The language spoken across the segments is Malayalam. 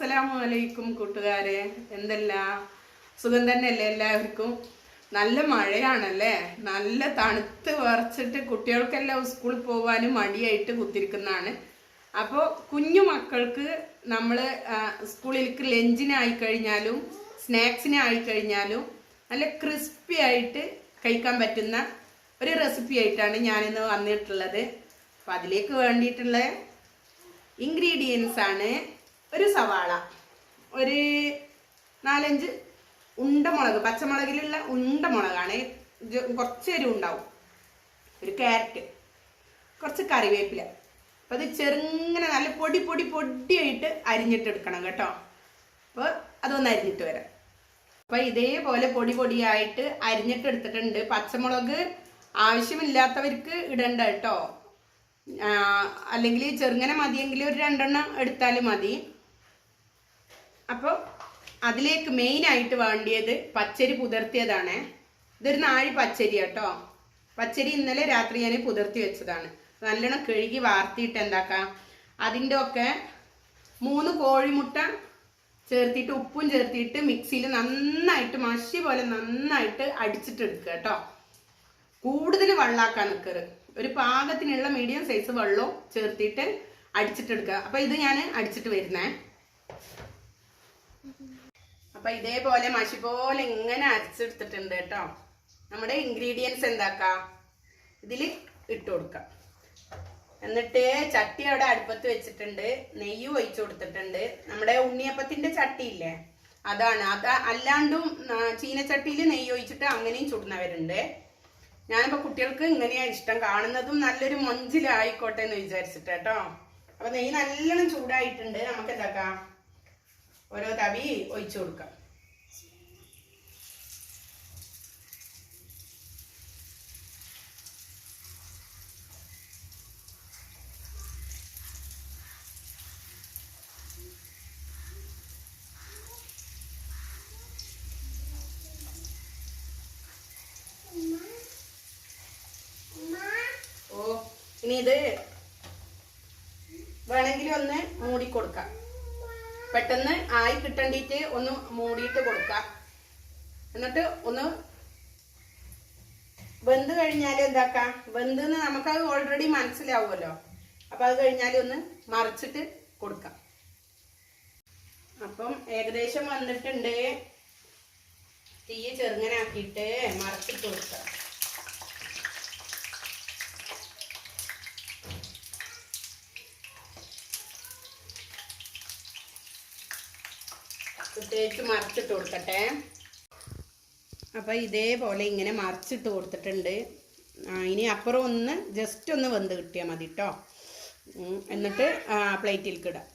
അസ്സലാമു അലൈക്കും കൂട്ടുകാരെ. എന്തല്ല? സുഖം തന്നെയല്ലേ എല്ലാവർക്കും? നല്ല മഴയാണല്ലേ? നല്ല തണുത്ത് വിറച്ചിട്ട് കുട്ടികൾക്കെല്ലാം സ്കൂളിൽ പോകാനും മടിയായിട്ട് കുത്തിരിക്കുന്നതാണ്. അപ്പോൾ കുഞ്ഞു മക്കൾക്ക് നമ്മൾ സ്കൂളിലേക്ക് ലഞ്ചിനായി കഴിഞ്ഞാലും സ്നാക്സിനായി കഴിഞ്ഞാലും നല്ല ക്രിസ്പി ആയിട്ട് കഴിക്കാൻ പറ്റുന്ന ഒരു റെസിപ്പി ആയിട്ടാണ് ഞാനിന്ന് വന്നിട്ടുള്ളത്. അപ്പം അതിലേക്ക് വേണ്ടിയിട്ടുള്ള ഇൻഗ്രീഡിയൻസ് ആണ് ഒരു സവാള ഒരു നാലഞ്ച് ഉണ്ടമുളക് പച്ചമുളകിലുള്ള ഉണ്ടമുളകാണ് കുറച്ച് ഉണ്ടാവും. ഒരു ക്യാരറ്റ് കുറച്ച് കറിവേപ്പില. അപ്പം അത് ചെറുങ്ങനെ നല്ല പൊടി പൊടി പൊടിയായിട്ട് അരിഞ്ഞിട്ടെടുക്കണം കേട്ടോ. അപ്പോൾ അതൊന്ന് അരിഞ്ഞിട്ട് വരാം. അപ്പോൾ ഇതേപോലെ പൊടി പൊടിയായിട്ട് അരിഞ്ഞിട്ടെടുത്തിട്ടുണ്ട്. പച്ചമുളക് ആവശ്യമില്ലാത്തവർക്ക് ഇടണ്ട കേട്ടോ. അല്ലെങ്കിൽ ചെറുങ്ങനെ മതിയെങ്കിൽ ഒരു രണ്ടെണ്ണം എടുത്താൽ മതി. അപ്പോൾ അതിലേക്ക് മെയിനായിട്ട് വേണ്ടിയത് പച്ചരി പുതിർത്തിയതാണ്. ഇതൊരു നാഴി പച്ചരി കേട്ടോ. പച്ചരി ഇന്നലെ രാത്രി ഞാൻ പുതിർത്തി വെച്ചതാണ്. നല്ലോണം കഴുകി വാർത്തിയിട്ട് എന്താക്കാം? അതിന്റെ ഒക്കെ മൂന്ന് കോഴിമുട്ട ചേർത്തിട്ട് ഉപ്പും ചേർത്തിട്ട് മിക്സിയിൽ നന്നായിട്ട് മഷി പോലെ നന്നായിട്ട് അടിച്ചിട്ട് എടുക്കുക കേട്ടോ. കൂടുതൽ വെള്ളാക്കാൻ നിൽക്കരുത് ഒരു പാകത്തിനുള്ള മീഡിയം സൈസ് വെള്ളവും ചേർത്തിട്ട് അടിച്ചിട്ടെടുക്കുക. അപ്പോൾ ഇത് ഞാൻ അടിച്ചിട്ട് വരുന്നേ. അപ്പൊ ഇതേപോലെ മഷി പോലെ ഇങ്ങനെ അരച്ചെടുത്തിട്ടുണ്ട് കേട്ടോ. നമ്മുടെ ഇൻഗ്രീഡിയൻസ് എന്താക്കാം? ഇതിൽ ഇട്ട് കൊടുക്കാം. എന്നിട്ട് ചട്ടി അവിടെ അടുപ്പത്ത് വെച്ചിട്ടുണ്ട്. നെയ്യ് ഒഴിച്ചു കൊടുത്തിട്ടുണ്ട്. നമ്മുടെ ഉണ്ണിയപ്പത്തിന്റെ ചട്ടി ഇല്ലേ? അതാണ്. അത് അല്ലാണ്ടും ചീനച്ചട്ടിയിൽ നെയ്യ് ഒഴിച്ചിട്ട് അങ്ങനെയും ചുടുന്നവരുണ്ട്. ഞാനിപ്പോ കുട്ടികൾക്ക് ഇങ്ങനെയാണ് ഇഷ്ടം. കാണുന്നതും നല്ലൊരു മൊഞ്ചിലായിക്കോട്ടെ എന്ന് വിചാരിച്ചിട്ട് കേട്ടോ. അപ്പൊ നെയ്യ് നല്ലോണം ചൂടായിട്ടുണ്ട്. നമുക്ക് എന്താക്കാം ഓരോ തവി ഒഴിച്ചു കൊടുക്കാം ഇനി ഇത് വേണമെങ്കിൽ ഒന്ന് മൂടി കൊടുക്കാം. പെട്ടെന്ന് ആയി കിട്ടണ്ടിട്ട് ഒന്ന് മൂടിയിട്ട് കൊടുക്കാം. എന്നിട്ട് ഒന്ന് വെന്ത് കഴിഞ്ഞാൽ എന്താക്കാം? വെന്തെന്ന് നമുക്കത് ഓൾറെഡി മനസ്സിലാവുമല്ലോ. അപ്പൊ അത് കഴിഞ്ഞാൽ ഒന്ന് മറിച്ചിട്ട് കൊടുക്കാം. അപ്പം ഏകദേശം വന്നിട്ടുണ്ട്. തീ ചെറുങ്ങനാക്കിയിട്ട് മറിച്ചിട്ട് കൊടുക്കാം. പ്രത്യേകിച്ച് മറിച്ചിട്ട് കൊടുക്കട്ടെ. അപ്പോൾ ഇതേപോലെ ഇങ്ങനെ മറിച്ചിട്ട് കൊടുത്തിട്ടുണ്ട്. ഇനി അപ്പുറം ഒന്ന് ജസ്റ്റ് ഒന്ന് വെന്ത് കിട്ടിയാൽ മതി കേട്ടോ എന്നിട്ട് പ്ലേറ്റിലേക്ക് ഇടാം.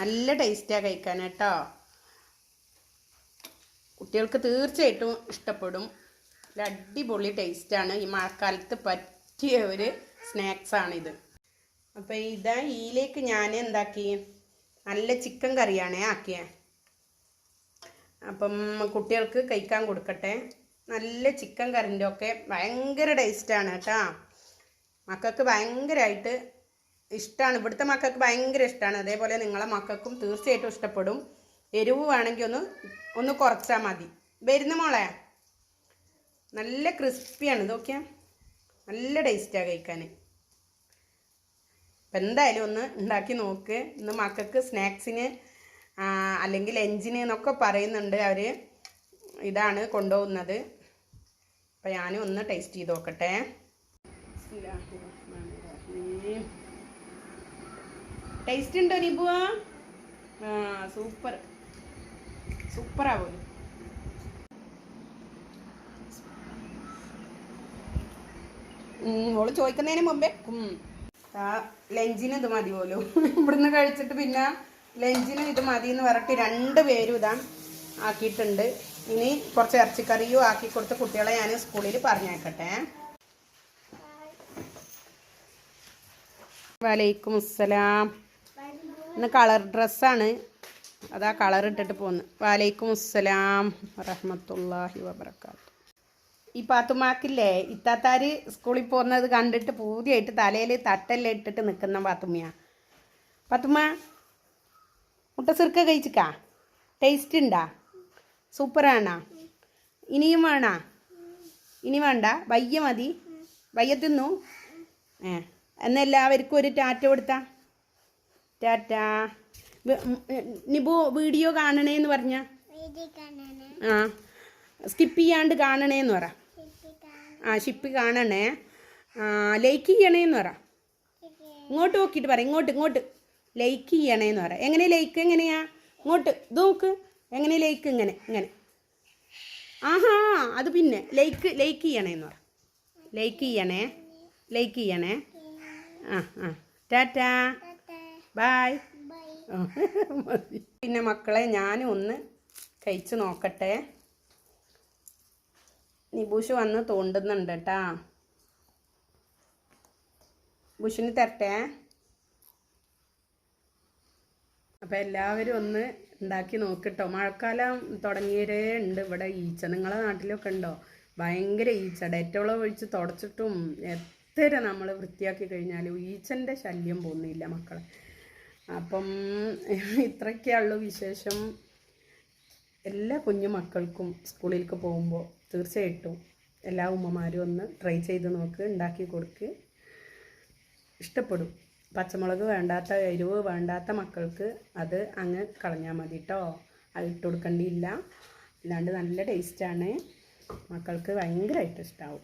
നല്ല ടേസ്റ്റാണ് കഴിക്കാൻ കേട്ടോ കുട്ടികൾക്ക് തീർച്ചയായിട്ടും ഇഷ്ടപ്പെടും. അടിപൊളി ടേസ്റ്റാണ് ഈ മഴക്കാലത്ത് പറ്റിയ ഒരു സ്നാക്സാണിത് അപ്പോൾ ഇതാ ഇതിലേക്ക് ഞാൻ എന്താക്കി? നല്ല ചിക്കൻ കറിയാണ് ആക്കിയേ. അപ്പം കുട്ടികൾക്ക് കഴിക്കാൻ കൊടുക്കട്ടെ. നല്ല ചിക്കൻ കറിന്റെ ഒക്കെ ഭയങ്കര ടേസ്റ്റാണ് കേട്ടോ. മക്കൾക്ക് ഭയങ്കരമായിട്ട് ഇഷ്ടമാണ് ഇവിടുത്തെ മക്കൾക്ക് ഭയങ്കര ഇഷ്ടമാണ് അതേപോലെ നിങ്ങളെ മക്കൾക്കും തീർച്ചയായിട്ടും ഇഷ്ടപ്പെടും. എരിവ് വേണമെങ്കിൽ ഒന്ന് ഒന്ന് കുറച്ചാൽ മതി. വരുന്ന മോളെ. നല്ല ക്രിസ്പിയാണ് ഇതൊക്കെ നല്ല ടേസ്റ്റാണ് കഴിക്കാൻ അപ്പം എന്തായാലും ഒന്ന് ഉണ്ടാക്കി നോക്ക്. ഇന്ന് മക്കൾക്ക് സ്നാക്സിന് അല്ലെങ്കിൽ ലഞ്ചിന് എന്നൊക്കെ പറയുന്നുണ്ട് അവർ ഇതാണ് കൊണ്ടുപോകുന്നത്. അപ്പം ഞാനും ഒന്ന് ടേസ്റ്റ് ചെയ്ത് നോക്കട്ടെ. ടേസ്റ്റ് ഉണ്ടോ നിബുവ? ആ സൂപ്പർ. സൂപ്പറാ പോലും ഓൾ ചോദിക്കുന്നതിന് മുമ്പേ ലഞ്ചിന് ഇത് മതി പോലും. ഇവിടുന്ന് കഴിച്ചിട്ട് പിന്നെ ലഞ്ചിന് ഇത് മതി എന്ന് പറഞ്ഞിട്ട് രണ്ട് പേരും ഇതാ ആക്കിയിട്ടുണ്ട്. ഇനി കുറച്ച് ഇറച്ചിക്കറിയും ആക്കി കൊടുത്ത് കുട്ടികളെ ഞാൻ സ്കൂളിൽ പറഞ്ഞേക്കട്ടെ വലൈക്കും അസ്സലാം. ഇന്ന് കളർ ഡ്രസ്സാണ്. അതാ കളർ ഇട്ടിട്ട് പോകുന്നത് വലൈക്കും അസ്സലാം വറഹമത്തല്ലാഹി വബർക്കാത്തു ഈ പാത്തുമാക്കില്ലേ ഇത്താത്താര് സ്കൂളിൽ പോകുന്നത് കണ്ടിട്ട് പൂതിയായിട്ട് തലയിൽ തട്ടെല്ലാം ഇട്ടിട്ട് നിൽക്കുന്ന പാത്തുമ്മയാ. പാത്തുമ്മ മുട്ട സിർക്ക കഴിച്ചിക്കാ ടേസ്റ്റ് ഉണ്ടാ സൂപ്പറാണോ ഇനിയും വേണോ? ഇനി വേണ്ട വയ്യ മതി. വയ്യ തിന്നു. ഏ എന്നാ എല്ലാവർക്കും ഒരു ടാറ്റ കൊടുത്താ? ടാറ്റ. നിബു വീഡിയോ കാണണേന്ന് പറഞ്ഞ? ആ സ്കിപ്പ് ചെയ്യാണ്ട് കാണണേന്ന് പറ. ആ ഷിപ്പ് കാണണേ. ലൈക്ക് ചെയ്യണേന്ന് പറ. ഇങ്ങോട്ട് നോക്കിയിട്ട് പറ ഇങ്ങോട്ട് ഇങ്ങോട്ട്. ലൈക്ക് ചെയ്യണേന്ന് പറ. എങ്ങനെ ലൈക്ക് എങ്ങനെയാ? ഇങ്ങോട്ട് ഇത് നോക്ക്. എങ്ങനെ ലൈക്ക് ഇങ്ങനെ ഇങ്ങനെ. ആഹാ അത് പിന്നെ. ലൈക്ക് ലൈക്ക് ചെയ്യണേന്ന് പറ. ലൈക്ക് ചെയ്യണേ. ലൈക്ക് ചെയ്യണേ. ആ ആ. ടാറ്റാ. ബായ് പിന്നെ മക്കളെ ഞാനും ഒന്ന് കഴിച്ചു നോക്കട്ടെ. നിബൂഷ് വന്ന് തോണ്ടുന്നുണ്ട് കേട്ടാ ബുഷിന് തരട്ടെ? അപ്പം എല്ലാവരും ഒന്ന് ഉണ്ടാക്കി നോക്കിട്ടോ. മഴക്കാലം തുടങ്ങിയവരേ ഉണ്ട് ഇവിടെ. ഈച്ച നിങ്ങളെ നാട്ടിലൊക്കെ ഉണ്ടോ? ഭയങ്കര ഈച്ച. ഡെറ്റോളം ഒഴിച്ച് തുടച്ചിട്ടും എത്ര നമ്മൾ വൃത്തിയാക്കി കഴിഞ്ഞാലും ഈച്ചന്റെ ശല്യം പോകുന്നില്ല മക്കളെ. അപ്പം ഇത്രയൊക്കെയുള്ളൂ വിശേഷം. എല്ലാ കുഞ്ഞു മക്കൾക്കും സ്കൂളിലേക്ക് പോകുമ്പോൾ തീർച്ചയായിട്ടും എല്ലാ ഉമ്മമാരും ഒന്ന് ട്രൈ ചെയ്ത് നോക്ക് ഉണ്ടാക്കി കൊടുക്ക്. ഇഷ്ടപ്പെടും. പച്ചമുളക് വേണ്ടാത്ത എരിവ് വേണ്ടാത്ത മക്കൾക്ക് അത് അങ്ങ് കളഞ്ഞാൽ മതി കേട്ടോ അത് ഇട്ട് കൊടുക്കേണ്ടിയില്ല. അല്ലാണ്ട് നല്ല ടേസ്റ്റാണ് മക്കൾക്ക് ഭയങ്കരമായിട്ട് ഇഷ്ടമാവും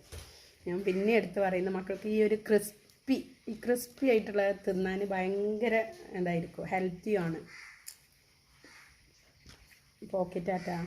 ഞാൻ പിന്നെ എടുത്ത് പറയുന്ന മക്കൾക്ക് ഈ ഒരു ക്രിസ്പി ഈ ക്രിസ്പി ആയിട്ടുള്ള തിന്നാൻ ഭയങ്കര എന്തായിരിക്കും ഹെൽത്തിയാണ് പോക്കറ്റാറ്റാ